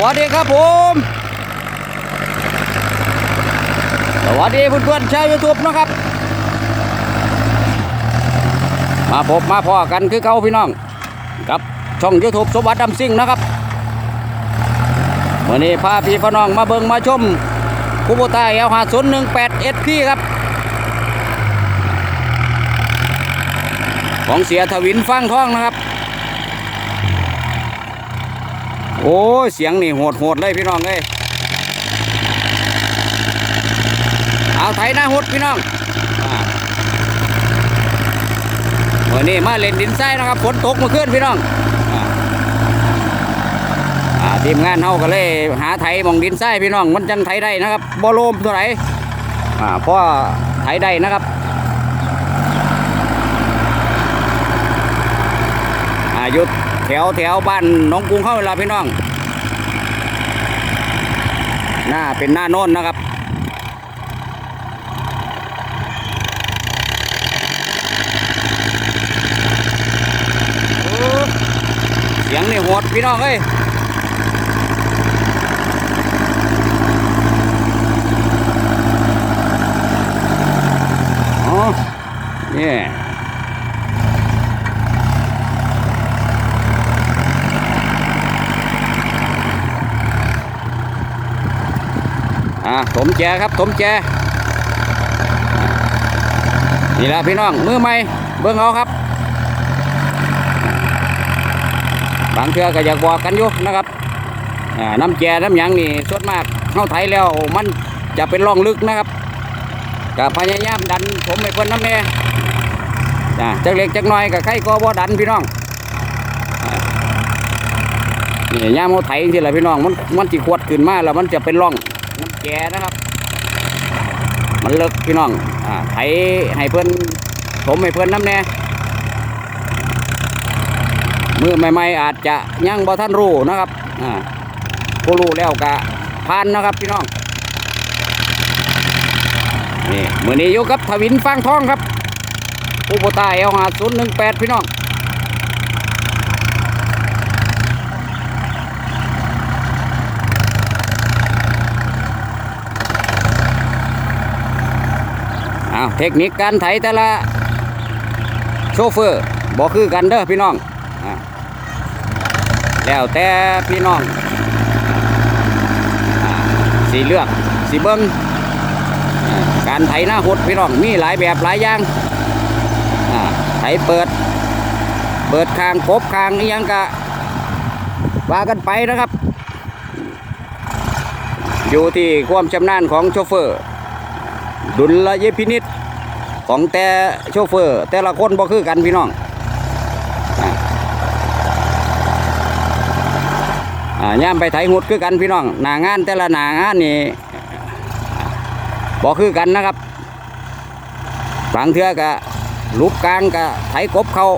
วัสดีครับผม สวัสดีเพื่อนๆชาวยูทูบนะครับ มาพบมาพอกันคือเก่าพี่น้อง กับช่องยูทูบสมบัติดำซิ่งนะครับวันนี้พาพี่พน้องมาเบิงมาชมคูโบต้าเอลหาศูนย์หนึ่งแปดเอสพีครับ ของเสียทวินฟังทองนะครับ โอ้ยเสียงนี่โหดโหดเลยพี่น้องเลยเอาไถหน้าหดพี่น้องอวันนี้มาเล่นดินทรายนะครับฝนตกเมื่อคืนพี่น้องทีมงานเฮาก็เลยหาไถมองดินทรายพี่น้อง มันจังไถได้นะครับบ่ลมเท่าไหร่อ่าเพราะไถได้นะครับอายุ วแถวบ้านน้องกรุงเข้าเวลาพี่น้อง หน้าเป็นหน้าโน้นนะครับโอ้เสียงนี่โหดพี่น้องเอ้ยอ๋อนี่อ่าถมแจครับถมแจนี่แหละพี่น้องมือใหม่เบิ่งเอาครับ บางเทือก็อยากบอกกันอยู่นะครับน้ำแกน้ำหยังนี่ส่วนมากเข้าไทยแล้วมันจะเป็นร่องลึกนะครับก็พยายามดันผมให้เพิ่นน้ำแน่จ้ะจักเล็กจักน้อยก็ใครก็บ่ดันพี่น้องนี่ย่ามเขาไถที่แหละพี่น้องมันมันจีขวดขึ้นมาแล้วมันจะเป็นร่องน้ำแกนะครับ เลิกพี่น้องอ่าไถให้เพิ่นผมให้เพิ่นน้ำแน่มือใหม่ๆอาจจะยังบ่ท่านรู้นะครับอ่าผู้รู้แล้วกะผ่านนะครับพี่น้องนี่มือนี้อยู่กับทวินฟังทองครับผู้ปตาเอลหาศูนย์หนึ่งแปดพี่น้อง เทคนิคการไถแต่ละโชเฟอร์บอกคือกันเด้อพี่น้องแล้วแต่พี่น้องอสีเลือกสีเบิ้งการไถหน้าหดพี่น้องมีหลายแบบหลายอย่างไถเปิด เปิดคางกบคางนี่ยังกะว่ากันไปนะครับ อยู่ที่ความชำนาญของโชเฟอร์ ดุลยพินิษ ของแต่โชเฟอร์ แต่ละคนบ่คือกันพี่น้องอ่าย่ามไปไถหุดคือกันพี่น้องหนางานแต่ละหนางานนี่บอคือกันนะครับบางเทือกะลุบกลางกะไถกบเขา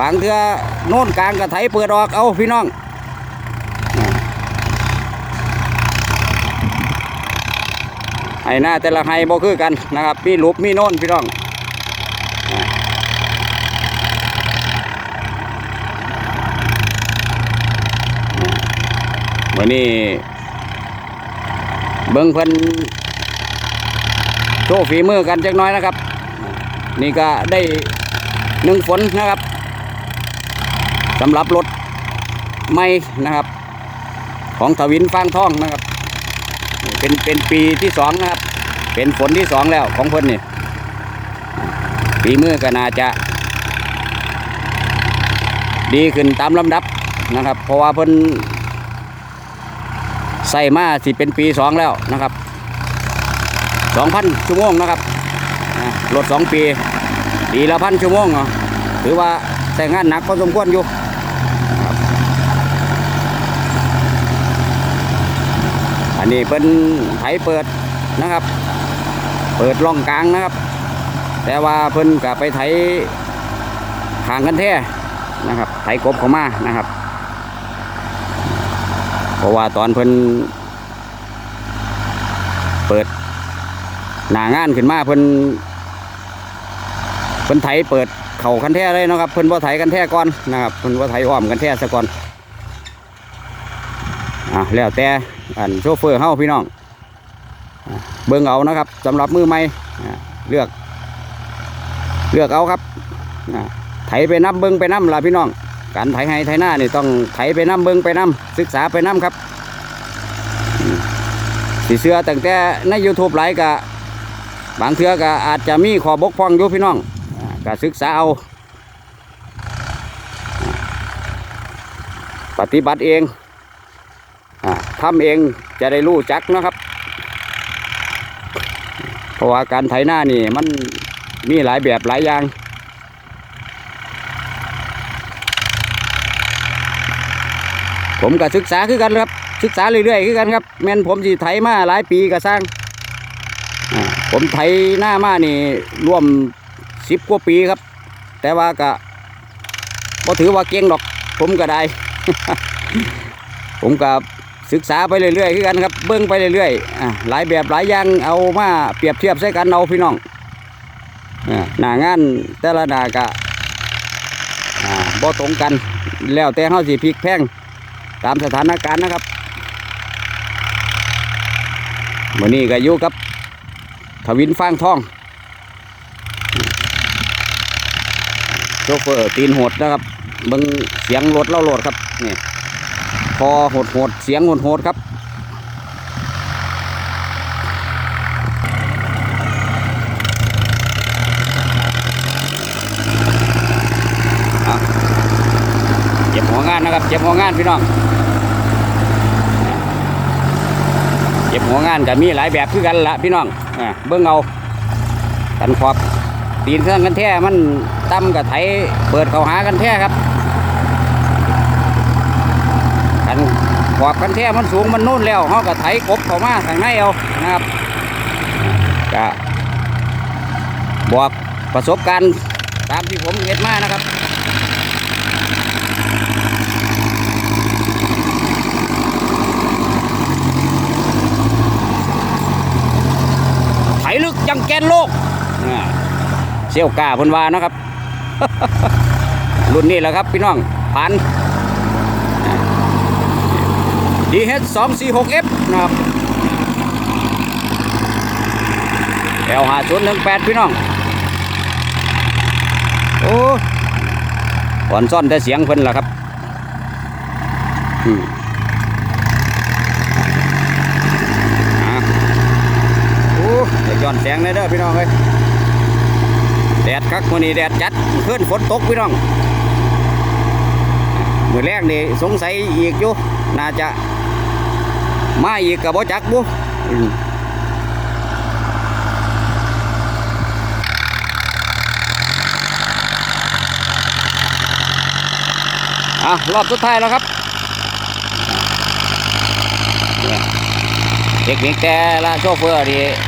บางเทือโน่นกลางกะไถเปิดออกเอาพี่น้องไห้หน้าแต่ละไห้บอคือกันนะครับ มีลุบมีโน่นพี่น้อง วันนี้ เบิ้งเพิ่นโชว์ฝีมือกันจักน้อยนะครับ นี่ก็ได้หนึ่งฝนนะครับสำหรับรถไม่นะครับ ของทวินฟางทองนะครับ เป็นเป็นปีที่สองนะครับ เป็นฝนที่สองแล้วของเพิ่นนี่ฝีมือก็น่าจะ ดีขึ้นตามลำดับนะครับ เพราะว่าเพิ่น ใส่มาสิเป็นปีสองแล้วนะครับสองพันชั่วโมงนะครับรถสองปีปีละพันชั่วโมงเนาะถือว่าใช้งานหนักพอสมควรอยู่อันนี้เป็นไถเปิดนะครับ เปิดร่องกลางนะครับ แต่ว่าเพิ่นกับไปไถห่างกันแท้นะครับ ไถกบเข้ามานะครับ เพราะว่าตอนเพิ่นเปิดหน้างานขึ้นมาเพิ่นเพิ่นไถเปิดเข่ากันแท้เลยนะครับเพิ่นว่าไถกันแท้ก่อนนะครับเพิ่นว่าไถอ้อมกันแท้ซะก่อนอะแล้วแต่อันโชเฟอร์เฮาพี่น้องเบิ่งเอานะครับสำหรับมือใหม่เลือก เลือกเอาครับอะไถไปน้ำเบิ่งไปน้ำล่ะพี่น้อง การไถให้ไถหน้านี่ต้องไถไปน้ำเบิ่งไปน้ำศึกษาไปน้ำครับอืมสีเสือตั้งแต่ใน YouTube หลายกะบางเทือก็อาจจะมีขอบกพร่องอยู่พี่น้องอะศึกษาเอา ปฏิบัติเองทำเองจะได้รู้จักนะครับเพราะว่าการไถหน้านี่มันมีหลายแบบหลายอย่าง ผมก็ศึกษาคือกันครับ ศึกษาเรื่อยๆคือกันครับ แม่นผมสิไถมาหลายปีก็สร้างผมไถหน้ามานี่ร่วมสิบกว่าปีครับ แต่ว่าก็ก็ถือว่าเก่งดอก ผมก็ได้ ผมก็ศึกษาไปเรื่อยๆคือกันครับ เบิ้งไปเรื่อยๆหลายแบบหลายอย่างเอามาเปรียบเทียบใส่กันเอาพี่น้องหน้างานแต่ละหน้ากะบ่ตรงกัน แล้วแต่เฮาสิพลิกแพง ตามสถานการณ์นะครับวันนี้ก็อยู่กับทวินฟางทองโชเฟอร์ตีนโหดนะครับเบิ้งเสียงรถเล่าโหลดครับนี่คอโหดโหดเสียงโหดโหดครับเอาเจ็บหัวงานนะครับ เจ็บหัวงานพี่น้องเจ็บหัวงานก็มีหลายแบบคือกันละพี่น้องอเบิ่งเอากันขอบตีนเครื่องกันแท้มันต่ำกับไถเปิดเขาหากันแท้ครับกันขอบกันแท้มันสูงมันนู่นแล้วเขาก็ไถกบเขามาทางในเอานะครับก็บอกประสบการณ์ตามที่ผมเห็นมานะครับ ไถลึก จังแกนโลกเซี่ยวกาพนวานะครับ รุ่นนี้แหละครับพี่น้องผ่าน DH 2 4 6 F นะครับ L 5 0 1 8พี่น้อง โอ้ก่อนซ่อนแต่เสียงเพิ่นล่ะครับ อืมอะโอ้จะย้ อนแสงเลยเด้อพี่น้องเอ้ยแดดคักวันนี้แดดจัดขึ้นฝนตกพี่น้องมือแรกนี่สงสัยอีกอยู่น่าจะมาอีกกับบ่จักบุอะรอบสุดท้ายแล้วครับเนี่ยเทคนิคแต่ละโชเฟอร์นี่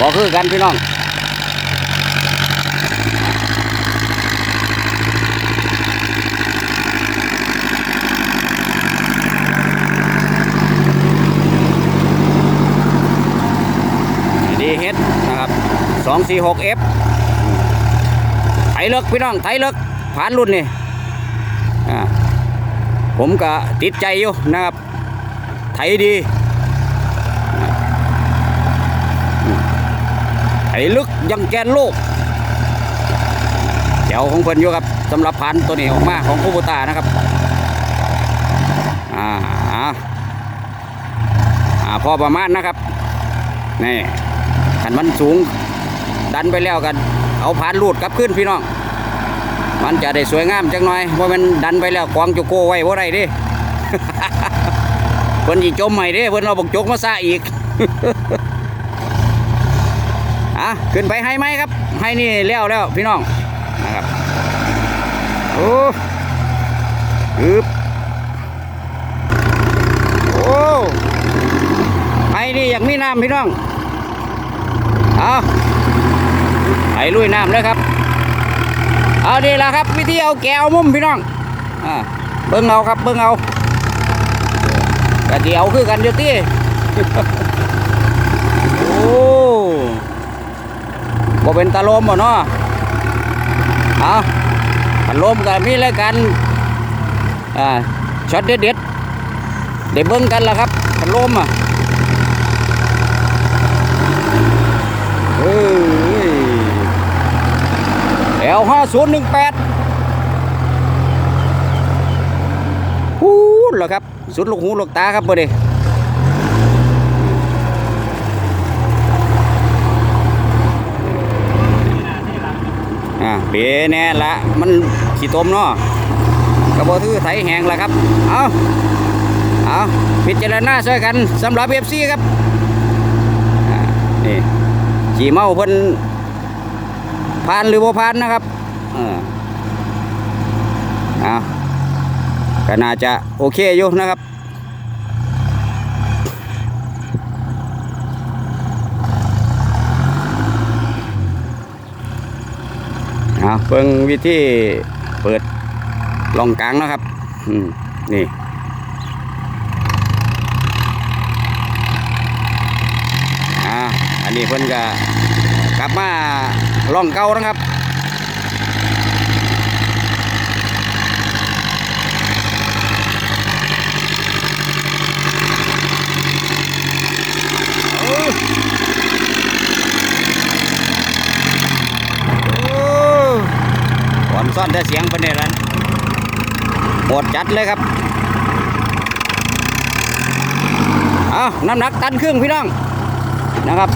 บอกคือกันพี่น้องดีเฮ็ดนะครับสองสี่หกเอฟไถเลิกพี่น้องไถเลิกผ่านรุ่นนี่อ่าผมก็ติดใจอยู่นะครับ ไถดีไถ ลึกยังแกนโลกเดี๋ยวของเพิ่นอยู่ครับสำหรับพันตัวนี้ออกมาของคูบูตานะครับอ่าอ่าอ่าพอประมาณนะครับนี่ขันมันสูงดันไปแล้วกัน เอาผ่านรูดกลับขึ้นพี่น้อง มันจะได้สวยงามจังหน่อยเพราะมันดันไปแล้วกวางจุโกไว้บ่ได้เดิเพิ่นสิจมให้เด้เพิ่นเอาบกจกมาซะอีก อะขึ้นไปให้ไหมครับ ให้นี่แล้วแล้วพี่น้องนะครับโอ้อึบโอ้ให้นี่อยากมีน้ำพี่น้องเอาไปลุยน้ำเลยครับเอาดีล้วครับ วิธีเอาแกวมุมพี่น้องอ่าเบิ้งเอาครับเบิ้งเอากะเดียวคือกันเดียวตี โอ้ บ่เป็นตาลมบ่เนาะเอาตาลมกับมีรายการอ่าช็อตเด็ดเด็ดๆได้เบิ่งกันล้วครับพัดลมอะเอ้ยแอลห้าศูนย์หนึ่งแปดพูดเหรอครับสุดลูกหูลูกตาครับบ่เด้อ่าเบแน่ละมันขี้ตมเนาะกระบอกทือไถแหงละครับ เอาเอาพิจารณาช่วยกันสำหรับเอฟซีครับนี่ขี่เมาเพิ่นผ่านหรือบ่ผ่านนะครับเออเอาก็น่าจะโอเคอยู่นะครับ เพิ่งวิธีเปิดลองกลางนะครับ อืม นี่อ่าอันนี้เพิ่นก็กลับมาล่องเก่านะครับ โอ้หวานซ่ อนแต่เสียงเป็นเนี่ยละหมดจัดเลยครับ เอาน้ำหนักตันครึ่งพี่น้องนะครับ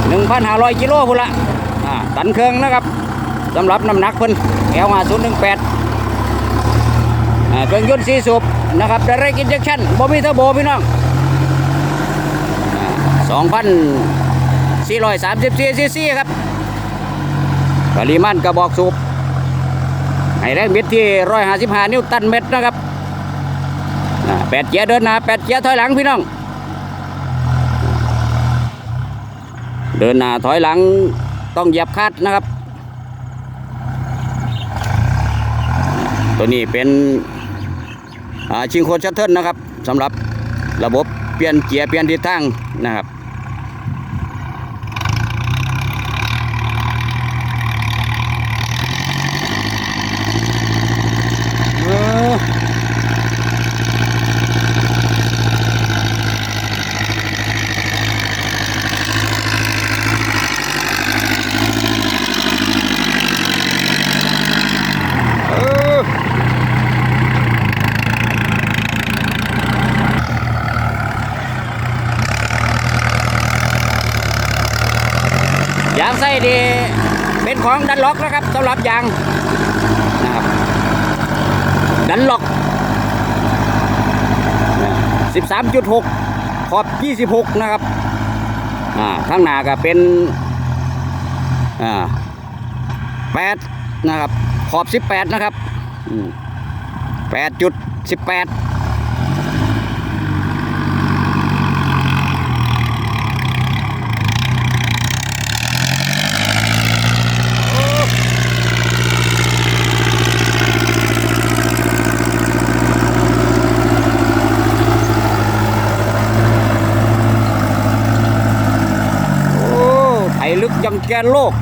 1,500กิโลพุ่นละตันเครื่องนะครับสำหรับน้ำหนักเพิ่นแอลห้าศูนย์หนึ่งแปดเครื่องยนต์สี่สูบนะครับแต่ไรกินเจคชั่นบ่มีเทอร์โบพี่น้องสองพันสี่ร้อยสามสิบสี่ซีซีครับปริมาณกระบอกสูบ ให้แรงบิดที่ร้อยห้าสิบห้านิ้วตันเม็ดนะครับแปดเกียร์เดินหน้าแปดเกียร์ถอยหลังพี่น้อง เดินหน้าถอยหลังต้องเหยียบคลัดนะครับ ตัวนี้เป็นชิงโคชัตเทิลนะครับสำหรับระบบเปลี่ยนเกียร์เปลี่ยนทิศทางนะครับ เออเอออ ยางไส้ดีเป็นของดันล็อกนะครับสำหรับยางนะครับดันล็อก 13.6 ขอบ 26 นะครับอ่าข้างหน้าก็เป็นอ่า8นะครับขอบ 18 นะครับ8.18 โอ้ไถลึกยัง แกนโลก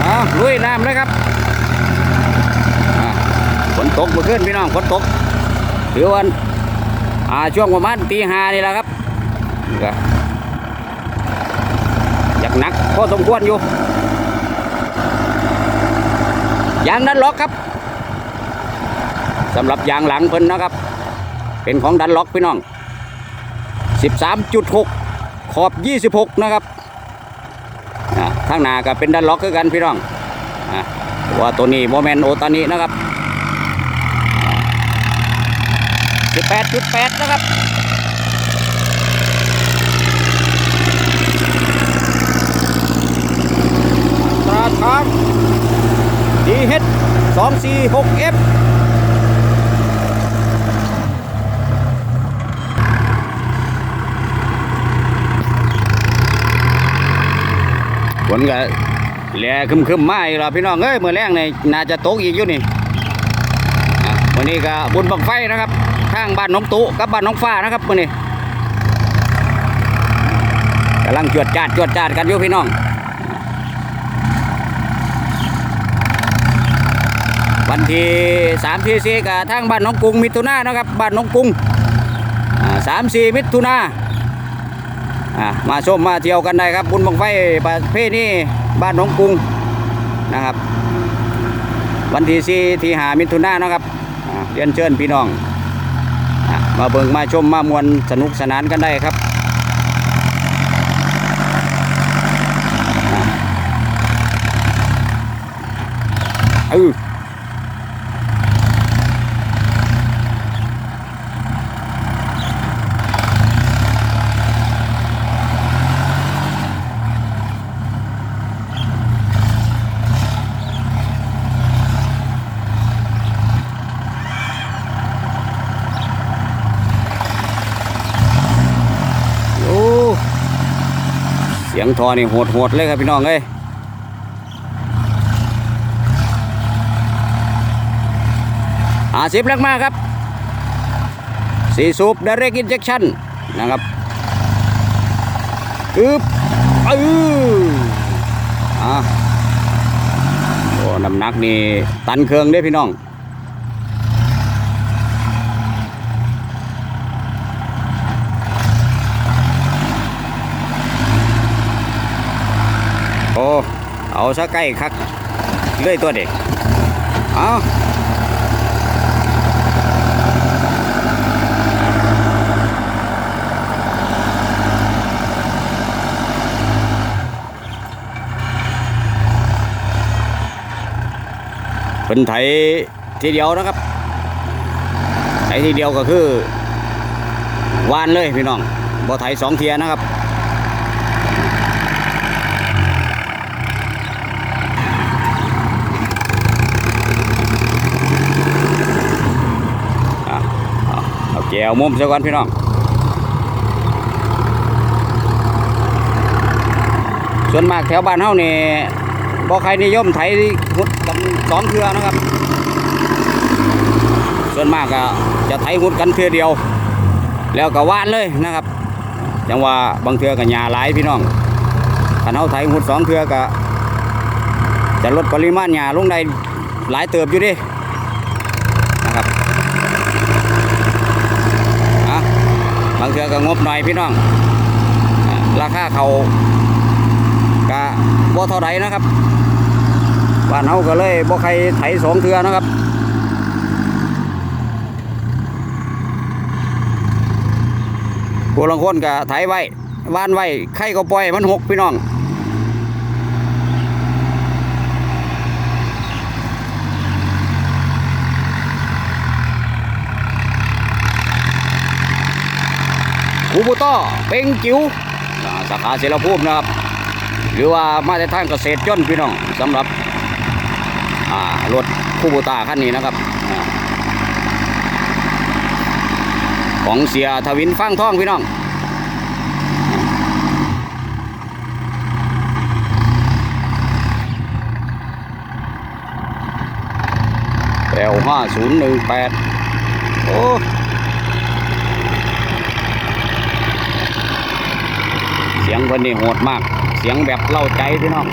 อ่าลุยน้ำเลยครับฝนตกเมื่อคืนพี่น้องฝนตกถือวันอ่าช่วงประมาณตีห้านี่แหละครับอยากหนักพอสมควรอยู่ยางดันล็อกครับสำหรับยางหลังเพิ่นนะครับ เป็นของดันล็อกพี่น้อง 13.6 ขอบ 26 นะครับอ่าข้างหน้าก็เป็นดันล็อกคือกันพี่น้องว่าตัวนี้โมเมนต์โอตานินะครับ 18.8 นะครับตราช้างดีเฮด246 F ฝนก็แหล่คึมคึมมาอีกแล้วพี่น้องเอ้ยเมื่อแรงนี่น่าจะตกอีกอยู่นี่วันนี้ก็บุญบังไฟนะครับทางบ้านน้องตุกับบ้านน้องฟ้านะครับวันนี้กำลังจวดจาดจวดจาดกันอยู่พี่น้อง วันที่สามที่สี่กับทางบ้านน้องกรุงมิถุนานะครับบ้านน้องกรุงสามสี่มิถุนา อ่ามาชมมาเที่ยวกันได้ครับ บุญบังไฟประเภทนี้บ้านหน้องกรุงนะครับ วันที่สี่ที่หามิถุนานะครับเรียนเชิญพี่น้องมาเบิ่งมาชมมามวนสนุกสนานกันได้ครับอ่าเอ ทอนี่โหดโหดเลยครับพี่น้องเอ้ยอาสิบแรกมากครับสีสูบ direct injection นะครับอึบอืออะโอ้น้ำหนักนี่ตันเครื่องเด้พี่น้อง โอ้ เอาซะใกล้คักเลื่อยตัวเด็กเอาเป็นไถทีเดียวนะครับไถทีเดียวก็คือวานเลยพี่น้องบ่ไถสองเทียนะครับ อะเอาเอาแก้ วมุมซะก่อนพี่น้อง ส่วนมากแถวบ้านเฮานี่บ่ใครนิยมไถหุดกันสองเทือนะครับ ส่วนมากก็จะไถหุดกันเทือเดียว แล้วก็ว่านเลยนะครับ จังว่าบางเทือก็หญ้าหลายพี่น้องถ้าเฮาไถหุดสองเทือก็จะลดปริมาณหญ้าลงได้หลายเติบอยู่ดินะครับ อะบางเทือก็งบหน่อยพี่น้อง ราคาเขากะบ่เท่าไรนะครับบ้านเฮาก็เลยบ่ใครไถสองเทือนะครับผู้ลังคนก็ไถไว้ว่านไว้ไข่ก็ปล่อยมันหกพี่น้อง คูบูต้อเป็งจิ๋วสาขาเสรภูมินะครับ หรือว่ามาจากทางเกษตรจนพี่น้องสำหรับรถคูบูต้าคันนี้นะครับอของเสียทวินฟังท่องพี่น้องแปลห้าศูนย์หนึ่งแปดโอ้ สียงคนนี้โหดมาก เสียงแบบเล่าใจพี่น้อง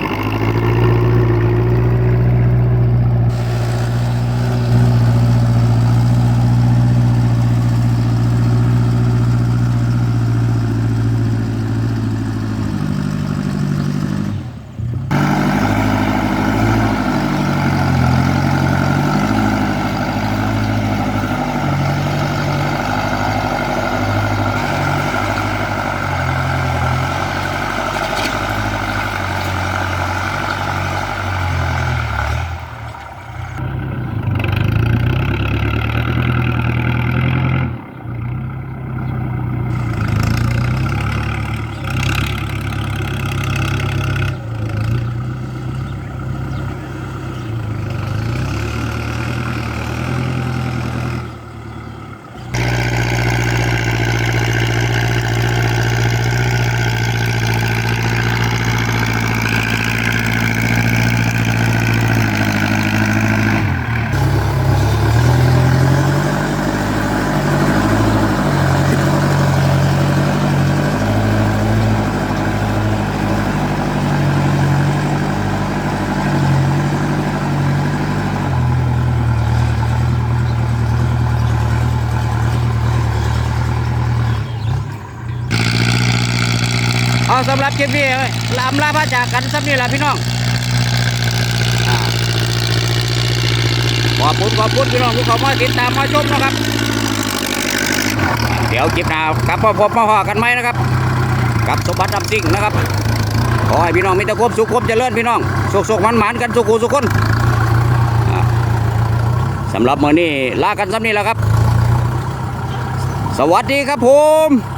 คลิปนี้ลำลาพระจากกันสักนี่แหละพี่น้องขอบคุณขอบคุณพี่น้องที่เขามาติดตามมาชมนะครับ เดี๋ยวคลิปหน้ากลับมาพบมาพอกันไหมนะครับ กับสมบัติดำสิ่งนะครับขอให้พี่น้องมีแต่ความสุขความเจริญพี่น้องสุขสุขมันหมานๆกันสุขุสุขคนสำหรับมื้อนี้ลากันซ้ำนี้แหล้วครับ สวัสดีครับผม